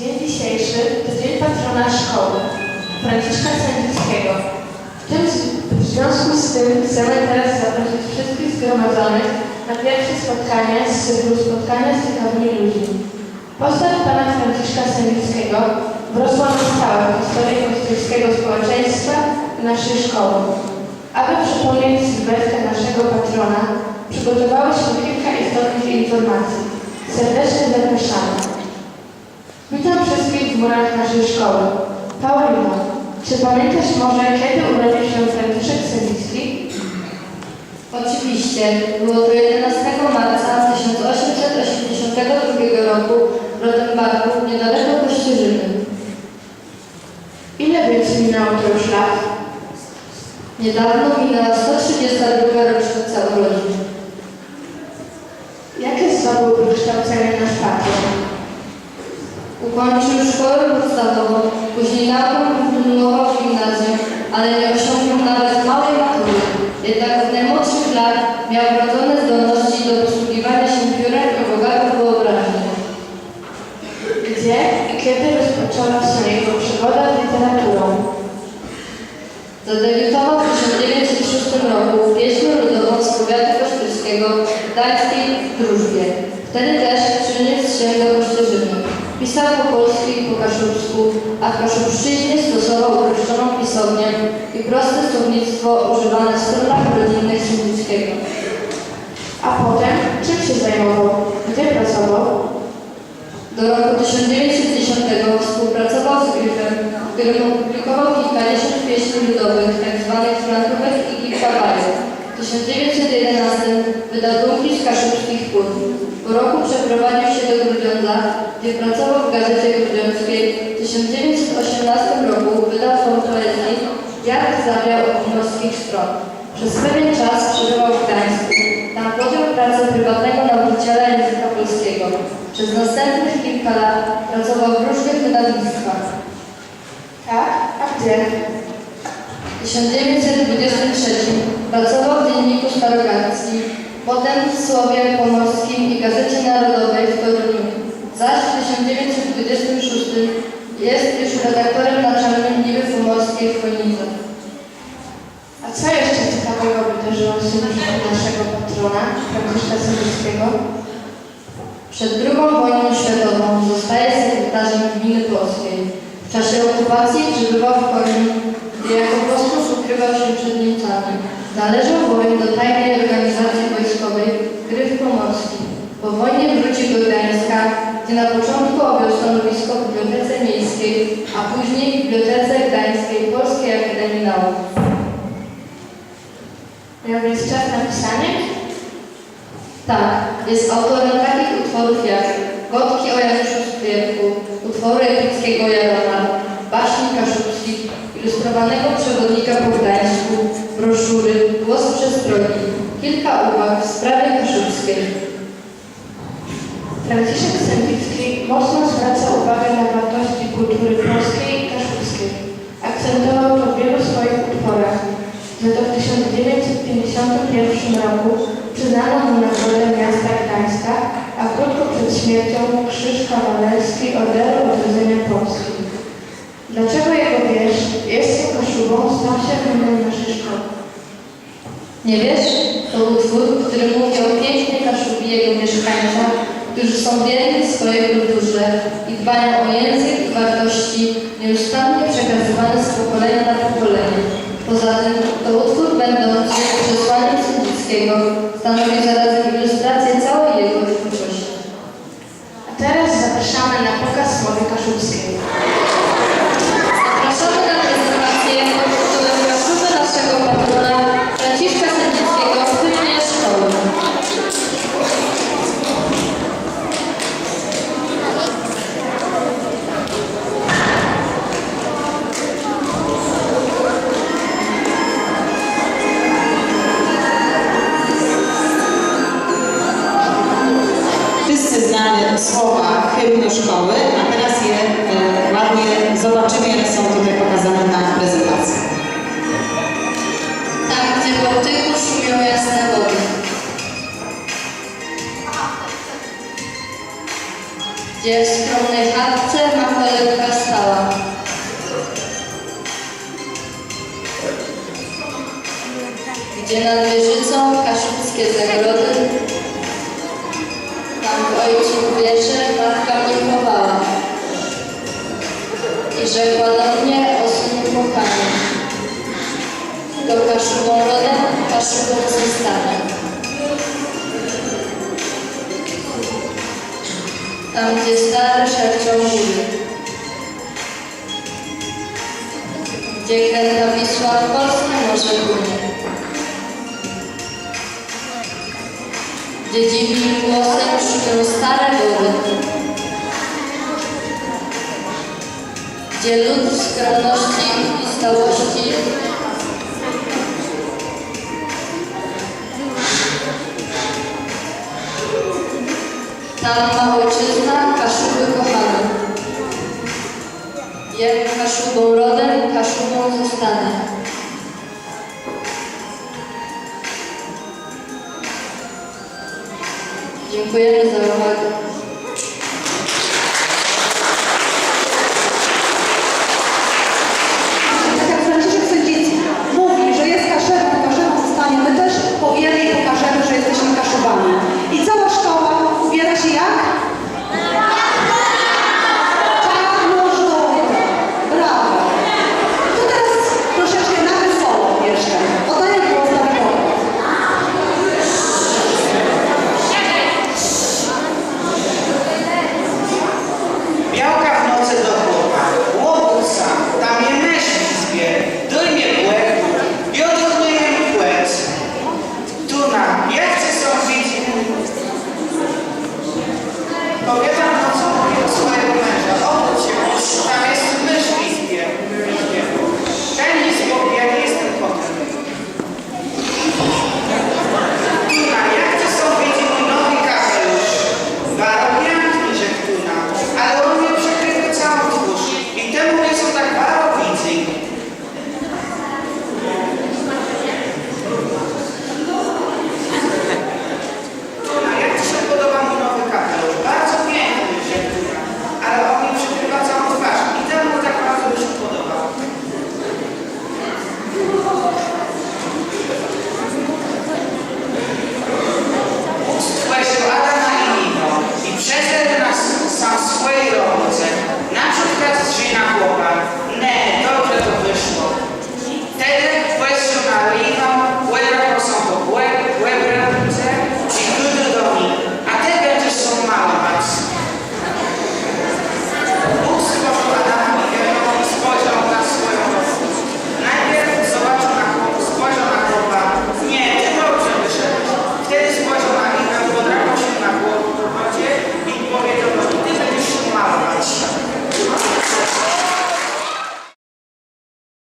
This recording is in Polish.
Dzień dzisiejszy to dzień patrona szkoły, Franciszka Sędzickiego. W, tym, w związku z tym chcemy teraz zaprosić wszystkich zgromadzonych na pierwsze spotkanie z cyklu spotkania z ciekawymi ludźmi. Postać pana Franciszka Sędzickiego wrosła na stałe w historii kościelskiego społeczeństwa i naszej szkoły. Aby przypomnieć sylwetkę naszego patrona, przygotowałyśmy kilka istotnych informacji. Serdecznie zapraszamy. Witam wszystkich w murach naszej szkoły. Paulino, czy pamiętasz może, kiedy urodził się Franciszek Sędzicki? Oczywiście, było to 11 marca 1882 roku w Rodenbachu, niedaleko Kościerzyny. Ile więc minęło to już lat? Niedawno minęła 132 rocznica urodzin. Jakie zdobył wykształcenie nasz patron? Ukończył szkołę podstawową, później naukę kontynuował w gimnazjum, ale nie osiągnął nawet małej matury. Jednak od najmłodszych lat miał wrodzone zdolności do posługiwania się piórem i bogatą wyobraźnią. Gdzie i kiedy rozpoczęła się jego przygoda z literaturą? Zadebiutował w 1906 roku pieśnią ludową z powiatu kościerskiego w gdańskiej Drużbie. Wtedy też przyniósł się do Kościerzyny. Pisał po polsku i po kaszubsku, a w kaszubszczyźnie stosował uproszczoną pisownię i proste słownictwo używane w stronach rodzinnych Sędzickiego. A potem czym się zajmował? Gdzie pracował? Do roku 1910 współpracował z Gryfem, w którym opublikował kilkadziesiąt pieśni ludowych, tzw. kilka bajek. W 1911 wydał dumki z kaszubskich płód. Po roku przeprowadził się do Grudziądza, gdzie pracował w Gazecie Grudziąckiej. W 1918 roku wydał swą poezję Jak zawiał od morskich stron. Przez pewien czas przebywał w Gdańsku. Tam podjął pracę prywatnego nauczyciela języka polskiego. Przez następnych kilka lat pracował w różnych wydawnictwach. Tak? A gdzie? W 1923 pracował w Dzienniku Starogackim, potem w Słowie Pomorskim i Gazecie Narodowej w Toruniu. Zaś w 1926 jest już redaktorem naczelnym Niwy Pomorskiej w Chojnicy. A co jeszcze ciekawego wydarzyło się w życiu naszego patrona, Franciszka Sędzickiego? Przed II wojną światową zostaje sekretarzem gminy polskiej. W czasie okupacji przebywał w Koźlu, gdzie jako posłów ukrywał się przed Niemcami. Należał bowiem do tajnej organizacji wojskowej Gryf Pomorski. Po wojnie wrócił do Gdańska, gdzie na początku objął stanowisko w Bibliotece Miejskiej, a później w Bibliotece Gdańskiej Polskiej Akademii Nauk. Miał więc czas na pisanie? Tak, jest autorem takich utworów jak Gotki o Januszu Stryjewku, utwory epickiego Jarona, baśni kaszubskich, ilustrowanego przewodnika po Gdańsku, kilka uwag w sprawie kaszubskiej. Franciszek Sędzicki mocno zwraca uwagę na wartości kultury polskiej i kaszubskiej. Akcentował to w wielu swoich utworach. Za to w 1951 roku przyznano mu nagrodę miasta Gdańska, a krótko przed śmiercią krzyż kawalerski Orderu Odrodzenia Polski. Dlaczego jego wiersz Jestem Kaszubą stał się hymnem naszej szkoły? Nie wiesz? To utwór, który mówi o pięknej Kaszubie jego mieszkańcach, którzy są wierni swojej kulturze i dbają o język i wartości nieustannie przekazywane z pokolenia na pokolenie. Poza tym to utwór będący przesłaniem Sędzickiego stanowi zarazem Gdzie w skromnej chatce ma kolebka stała. Gdzie nad wieżycą kaszubskie zagrody, tam w ojcu wieże matka mnie chowała. I rzekła do mnie o synu kochany. Do kaszubą rodem, Tam gdzie stare szepczą góry. Gdzie kręta Wisła w Polsce morze płynie. Gdzie dziwnym głosem szpią stare góry. Gdzie lud w skromności i stałości Tam ma ojczyzna Kaszuby kochany. Jak Kaszubą rodem, Kaszubą zostanę. Dziękujemy